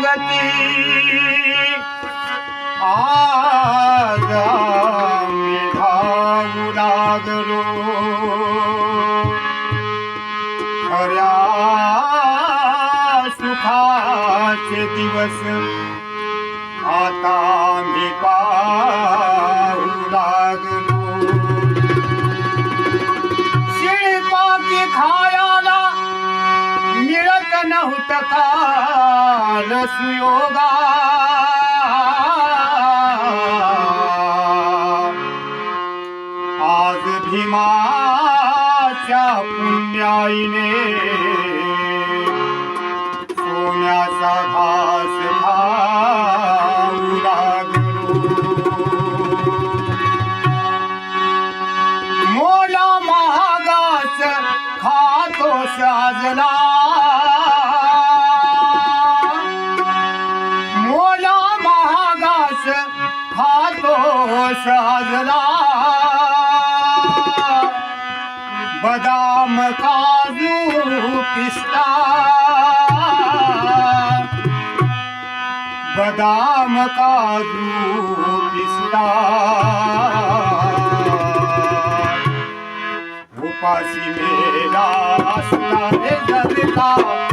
સંગતી આગામી ભાવ રાગરો સુખા છે દિવસ तकाल सुयोगा आज भीमाच्या पुण्याईने સહજરા બદામ કાજુ પિસ્તા. બદામ કાજુ પિસ્તા. ઉપાસી મેરા સુતા જગતા.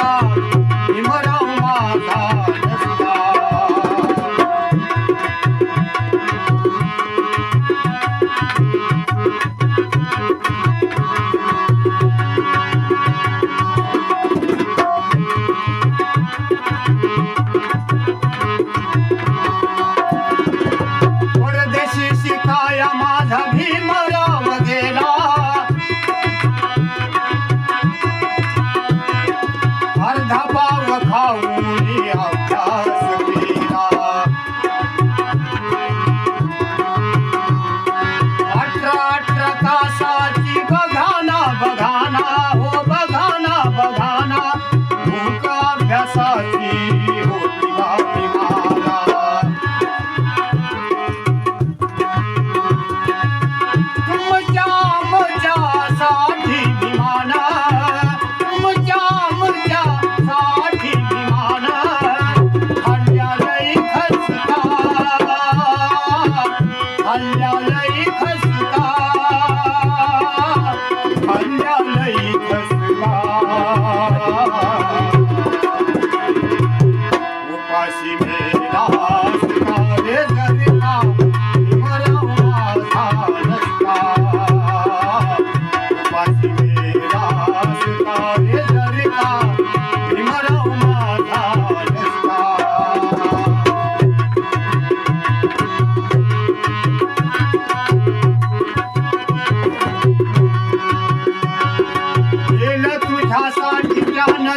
Oh, 他爸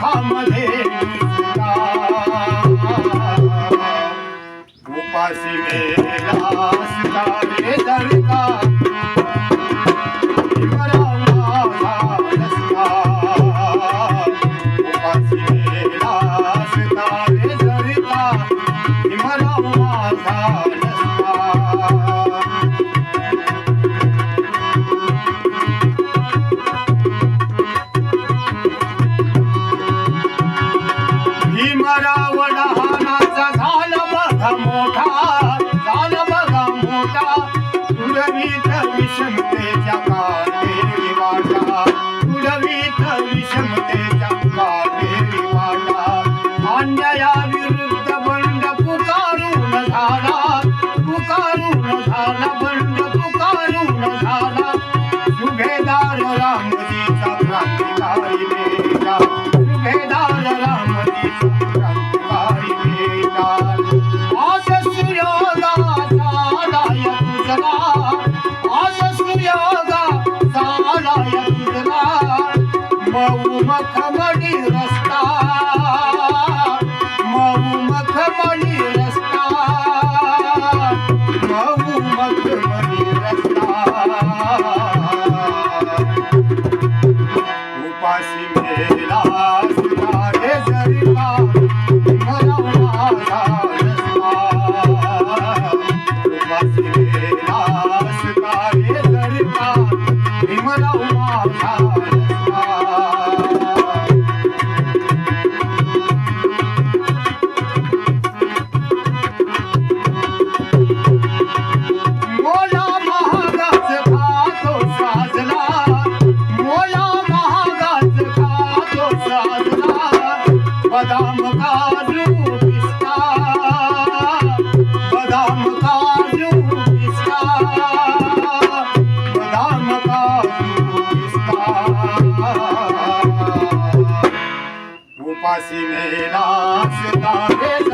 Oh, my God. Dollar. मथमणी रस्ता। ममू मथमी रस्ता। महू मथमी रस्ता। पासे रे ज़रिंदा इमर माला रसारे पसीने रास्ता